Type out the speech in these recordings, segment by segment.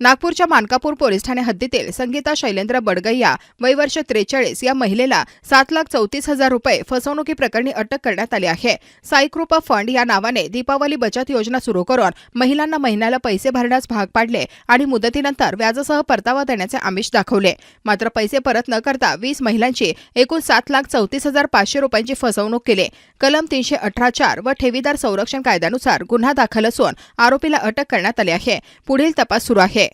नागपूरच्या मानकापूर पोलीस ठाणे हद्दीतील संगीता शैलेंद्र बडगैया वय वर्ष त्रेचाळीस या महिलेला सात लाख चौतीस हजार रुपये फसवणुकी प्रकरणी अटक करण्यात आली आहे. साईकृपा फंड या नावाने दीपावली बचत योजना सुरू करून महिलांना महिन्याला पैसे भरण्यास भाग पाडले आणि मुदतीनंतर व्याजासह परतावा देण्याचे आमिष दाखवले. मात्र पैसे परत न करता वीस महिलांची एकूण सात लाख चौतीस हजार पाचशे रुपयांची फसवणूक केली. कलम तीनशे अठरा चार व ठेवीदार संरक्षण कायद्यानुसार गुन्हा दाखल असून आरोपीला अटक करण्यात आली आहे. पुढील तपास सुरू आहे.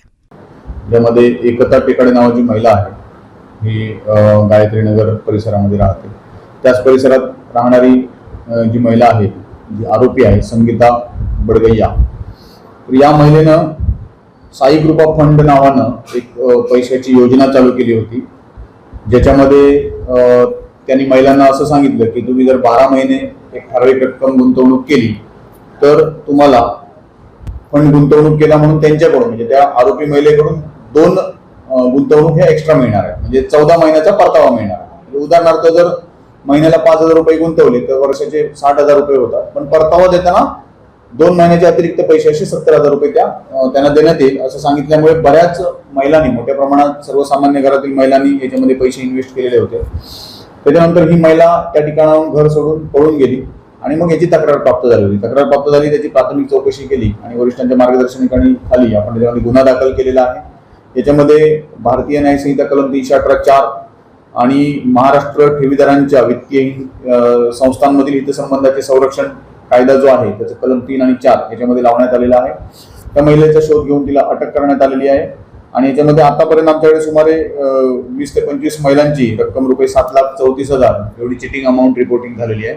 ज्यामध्ये एकता टेकाडे नावाची महिला आहे ही गायत्री नगर परिसरामध्ये राहते. त्याच परिसरात राहणारी जी महिला आहे जी आरोपी आहे संगीता बडगैया. तर या महिलेनं साई कृपा फंड नावानं एक पैशाची योजना चालू केली होती ज्याच्यामध्ये त्यांनी महिलांना असं सांगितलं की तुम्ही जर बारा महिने एक ठराविक रक्कम गुंतवणूक केली तर तुम्हाला फंड गुंतवणूक केला म्हणून त्यांच्याकडून म्हणजे त्या आरोपी महिलेकडून दोन गुंतवणूक ह्या एक्स्ट्रा मिळणार आहे म्हणजे चौदा महिन्याचा परतावा मिळणार आहे. म्हणजे उदाहरणार्थ जर महिन्याला पाच हजार रुपये गुंतवले तर वर्षाचे साठ हजार रुपये होतात. पण परतावा देताना दोन महिन्याचे अतिरिक्त पैसे असे सत्तर हजार रुपये त्या त्यांना देण्यात येईल असं सांगितल्यामुळे बऱ्याच महिलांनी मोठ्या प्रमाणात सर्वसामान्य घरातील महिलांनी याच्यामध्ये पैसे इन्व्हेस्ट केलेले होते. त्याच्यानंतर ही महिला त्या ठिकाणाहून घर सोडून पळून गेली आणि मग याची तक्रार प्राप्त झाली होती. तक्रार प्राप्त झाली त्याची प्राथमिक चौकशी केली आणि वरिष्ठांच्या मार्गदर्शनाखाली खाली आपण त्याच्यामध्ये गुन्हा दाखल केलेला आहे. याच्यामध्ये भारतीय न्यायसंहिता कलम तीनशे अठरा चार आणि महाराष्ट्र ठेवीदारांच्या वित्तीय संस्थांमधील हितसंबंधाचे संरक्षण कायदा जो आहे त्याचं कलम तीन आणि चार याच्यामध्ये लावण्यात आलेला आहे. त्या महिलेचा शोध घेऊन तिला अटक करण्यात आलेली आहे. आणि याच्यामध्ये आतापर्यंत आमच्याकडे सुमारे वीस ते पंचवीस महिलांची रक्कम रुपये सात लाख चौतीस हजार एवढी चिटिंग अमाऊंट रिपोर्टिंग झालेली आहे.